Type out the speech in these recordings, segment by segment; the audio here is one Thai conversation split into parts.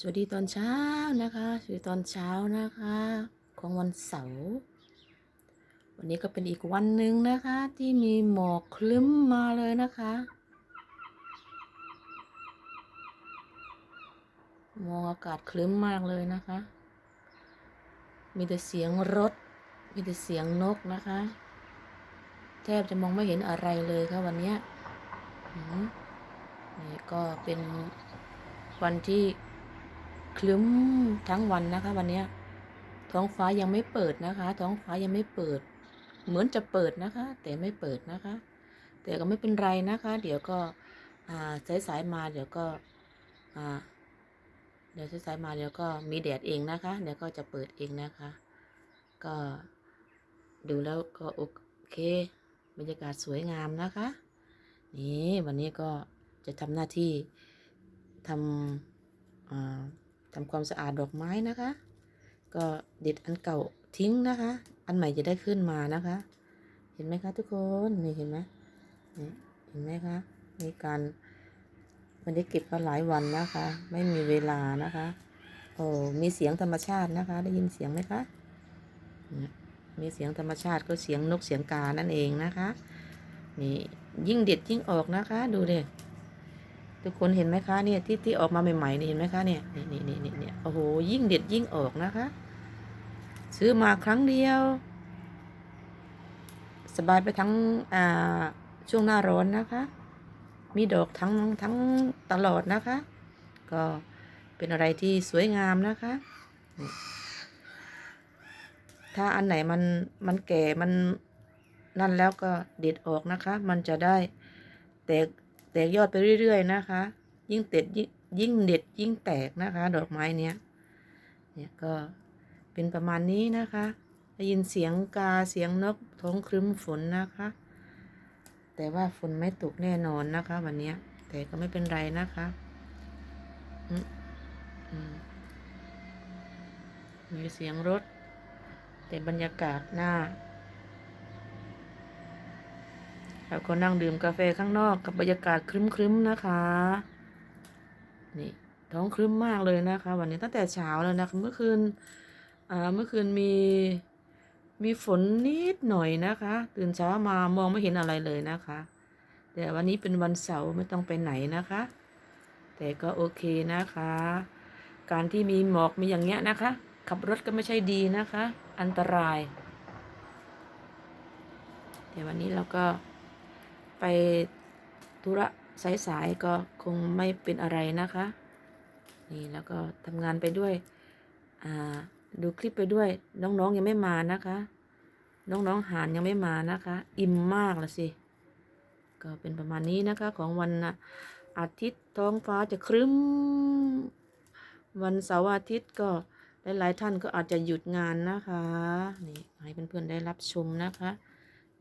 สวัสดีตอนเช้านะคะสวัสดีตอนเช้านะคะ ของวันเสาร์วันนี้ก็เป็นอีกวันหนึ่งนะคะ ที่มีหมอกคลึ้มมาเลยนะคะมองอากาศคลึ้มมากเลยนะคะ มีแต่เสียงรถ มีแต่เสียงนกนะคะ แทบจะมองไม่เห็นอะไรเลยค่ะวันนี้นี่ก็เป็นวันที่ คลึ้มทั้งวันนะคะ วันนี้ท้องฟ้ายังไม่เปิดนะคะ ท้องฟ้ายังไม่เปิด เหมือนจะเปิดนะคะ แต่ไม่เปิดนะคะ แต่ก็ไม่เป็นไรนะคะ เดี๋ยวก็สายสายๆมาเดี๋ยวก็เดี๋ยวสายสายๆมาเดี๋ยวก็มีแดดเองนะคะ เดี๋ยวก็จะเปิดเองนะคะ ก็ดูแล้วก็โอเคบรรยากาศสวยงามนะคะ นี่วันนี้ก็จะทำหน้าที่ทำ อ่าทำความสะอาดดอกไม้นะคะ ก็เด็ดอันเก่าทิ้งนะคะ อันใหม่จะได้ขึ้นมานะคะ เห็นไหมคะทุกคนนี่เห็นไหมนี่เห็นไหมคะมีการมันได้เก็บมาหลายวันนะคะ ไม่มีเวลานะคะโอ้มีเสียงธรรมชาตินะคะ ได้ยินเสียงไหมคะมีเสียงธรรมชาติก็เสียงนกเสียงกานั่นเองนะคะนี่ยิ่งเด็ดยิ่งออกนะคะ ดูเด็ ทุกคนเห็นไหมคะเนี่ยที่ที่ออกมาใหม่ๆนี่เห็นไหมคะเนี่ยนี่นี่นี่นี่เนี่ยโอ้โหยิ่งเด็ดยิ่งออกนะคะ ซื้อมาครั้งเดียว สบายไปทั้งอ่าช่วงหน้าร้อนนะคะ มีดอกทั้งทั้งตลอดนะคะ ก็เป็นอะไรที่สวยงามนะคะ ถ้าอันไหนมันมันแก่มันนั่นแล้วก็เด็ดออกนะคะ มันจะได้แตก แตกยอดไปเรื่อยๆนะคะ ยิ่งเด็ดยิ่งเด็ดยิ่งแตกนะคะ ดอกไม้เนี้ยเนี่ยก็เป็นประมาณนี้นะคะได้ยินเสียงกาเสียงนกท้องครึ้มฝนนะคะ แต่ว่าฝนไม่ตกแน่นอนนะคะ วันนี้แต่ก็ไม่เป็นไรนะคะมีเสียงรถ แต่บรรยากาศหน้า เราก็นั่งดื่มกาแฟข้างนอกกับบรรยากาศครึ้มๆนะคะ นี่ท้องครึ้มมากเลยนะคะ วันนี้ตั้งแต่เช้าแล้วนะคะเมื่อคืนอ่าเมื่อคืนมีมีฝนนิดหน่อยนะคะ ตื่นเช้ามามองไม่เห็นอะไรเลยนะคะ แต่วันนี้เป็นวันเสาร์ไม่ต้องไปไหนนะคะ แต่ก็โอเคนะคะ การที่มีหมอกมีอย่างเงี้ยนะคะ ขับรถก็ไม่ใช่ดีนะคะ อันตราย แต่วันนี้เราก็ ไปธุระสายๆก็คงไม่เป็นอะไรนะคะ นี่แล้วก็ทำงานไปด้วยอ่าดูคลิปไปด้วย น้องๆยังไม่มานะคะ น้องๆหานยังไม่มานะคะ อิ่มมากละสิ ก็เป็นประมาณนี้นะคะของวันอาทิตย์ท้องฟ้าจะครึ้ม วันเสาร์อาทิตย์ก็หลายๆท่านก็อาจจะหยุดงานนะคะ นี่ให้เพื่อนๆได้รับชมนะคะ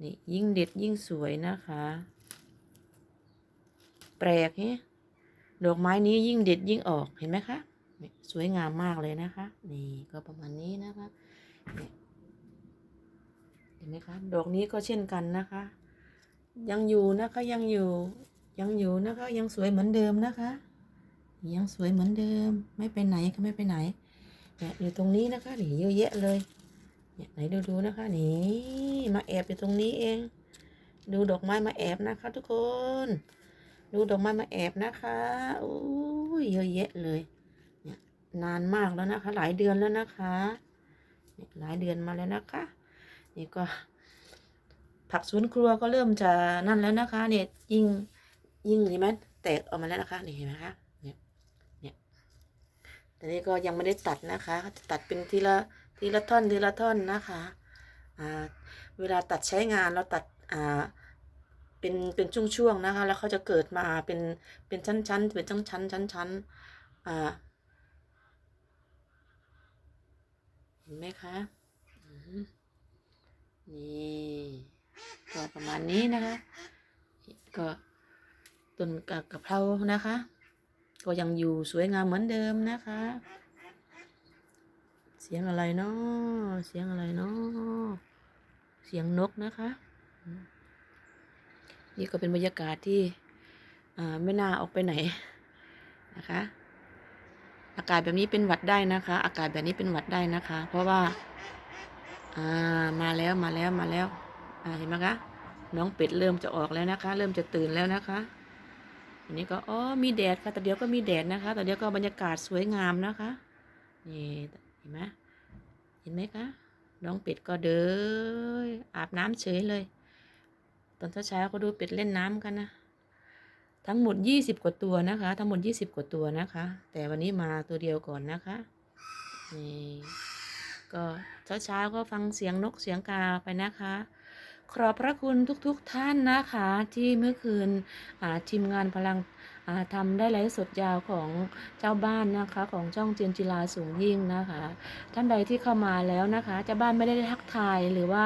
นี่ยิ่งเด็ดยิ่งสวยนะคะ แปลกเนี่ยดอกไม้นี้ยิ่งเด็ดยิ่งออกเห็นไหมคะสวยงามมากเลยนะคะ นี่ก็ประมาณนี้นะคะเห็นไหมคะดอกนี้ก็เช่นกันนะคะ ยังอยู่นะคะยังอยู่ยังอยู่นะคะ ยังสวยเหมือนเดิมนะคะ ยังสวยเหมือนเดิม ไม่ไปไหนก็ไม่ไปไหนเนี่ยอยู่ตรงนี้นะคะนี่เยอะแยะเลย เนี่ยไหนดูดูๆนะคะ นี่มาแอบอยู่ตรงนี้เอง ดูดอกไม้มาแอบนะคะ ทุกคน ดูดอกไม้มาแอบนะคะโอ้ยเยอะแยะเลย เนี่ยนานมากแล้วนะคะ หลายเดือนแล้วนะคะเนี่ยหลายเดือนมาแล้วนะคะ นี่ก็ ผักสวนครัวก็เริ่มจะนั่นแล้วนะคะ เนี่ยยิ่งยิ่งเห็นไหมแตกออกมาแล้วนะคะนี่เห็นไหมคะเนี่ยเนี่ยแต่นี่ก็ยังไม่ได้ตัดนะคะจะตัดเป็นทีละ ทีละท่อนทีละท่อนนะคะเวลาตัดใช้งานเราตัดเป็นเป็นช่วงๆนะคะ แล้วเขาจะเกิดมาเป็นเป็นชั้นๆเป็นชั้นชั้นชั้นชั้นๆเห็นไหมคะนี่ก็ประมาณนี้นะคะ ก็ต้นกะกะเพรานะคะ ก็ยังอยู่สวยงามเหมือนเดิมนะคะ สียงอะไรเนาะเสียงอะไรเนาะเสียงนกนะคะ นี่ก็เป็นบรรยากาศที่ไม่น่าออกไปไหนนะคะ อากาศแบบนี้เป็นหวัดได้นะคะ อากาศแบบนี้เป็นหวัดได้นะคะ เพราะว่าอ่ามาแล้วมาแล้วมาแล้วเห็นไหมคะน้องเป็ดเริ่มจะออกแล้วนะคะ เริ่มจะตื่นแล้วนะคะอันนี้ก็อ๋อมีแดดค่ะแต่เดี๋ยวก็มีแดดนะคะแต่เดี๋ยวก็บรรยากาศสวยงามนะคะนี่ ห็นไหมเห็นไหมคะน้องเป็ดก็เดินอาบน้ำเฉยเลย ตอนเช้าๆก็ดูเป็ดเล่นน้ำกันนะทั้งหมด 20 กว่าตัวนะคะ ทั้งหมด 20 กว่าตัวนะคะ แต่วันนี้มาตัวเดียวก่อนนะคะนี่ก็เช้าๆก็ฟังเสียงนกเสียงกาไปนะคะ ขอบพระคุณทุกๆทท่านนะคะ ที่เมื่อคืนทีมงานพลังอ่าทำได้ไลฟ์สดยาวของเจ้าบ้านนะคะ ของช่องเจียนจิลาสูงยิ่งนะคะ ท่านใดที่เข้ามาแล้วนะคะเจ้าบ้านไม่ได้ทักทายหรือว่า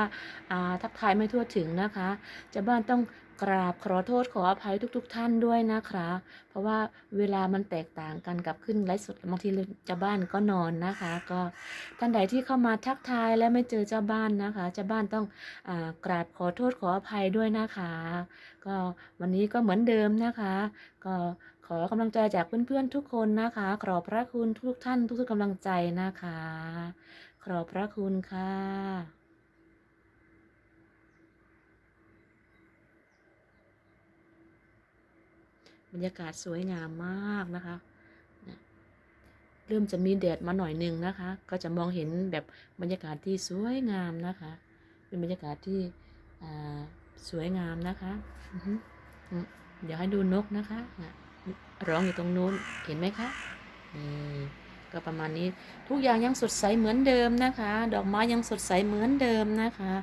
ทักทายไม่ทั่วถึงนะคะเจ้าบ้านต้อง กราบขอโทษขออภัยทุก ๆ ท่านด้วยนะคะ เพราะว่าเวลามันแตกต่างกันกับขึ้นไลฟ์สดบางทีเจ้าบ้านก็นอนนะคะ ก็ท่านใดที่เข้ามาทักทายและไม่เจอเจ้าบ้านนะคะเจ้าบ้านต้องอกราบขอโทษขออภัยด้วยนะคะ ก็วันนี้ก็เหมือนเดิมนะคะ ก็ขอกำลังใจจากเพื่อนๆทุกคนนะคะ ขอบพระคุณทุกท่านทุกๆกำลังใจนะคะ ขอบพระคุณค่ะ บรรยากาศสวยงามมากนะคะเริ่มจะมีแดดมาหน่อยหนึ่งนะคะ ก็จะมองเห็นแบบบรรยากาศที่สวยงามนะคะ เป็นบรรยากาศที่สวยงามนะคะเดี๋ยวให้ดูนกนะคะน่ะร้องอยู่ตรงนู้นเห็นไหมคะนี่ก็ประมาณนี้ทุกอย่างยังสดใสเหมือนเดิมนะคะ ดอกไม้ยังสดใสเหมือนเดิมนะคะ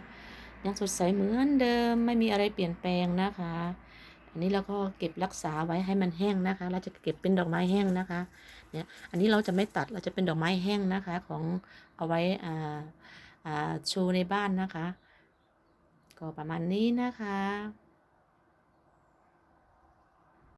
ยังสดใสเหมือนเดิมไม่มีอะไรเปลี่ยนแปลงนะคะ อันนี้เราก็เก็บรักษาไว้ให้มันแห้งนะคะ เราจะเก็บเป็นดอกไม้แห้งนะคะ เนี่ย อันนี้เราจะไม่ตัด เราจะเป็นดอกไม้แห้งนะคะ ของเอาไว้อ่าอ่าโชว์ในบ้านนะคะ ก็ประมาณนี้นะคะ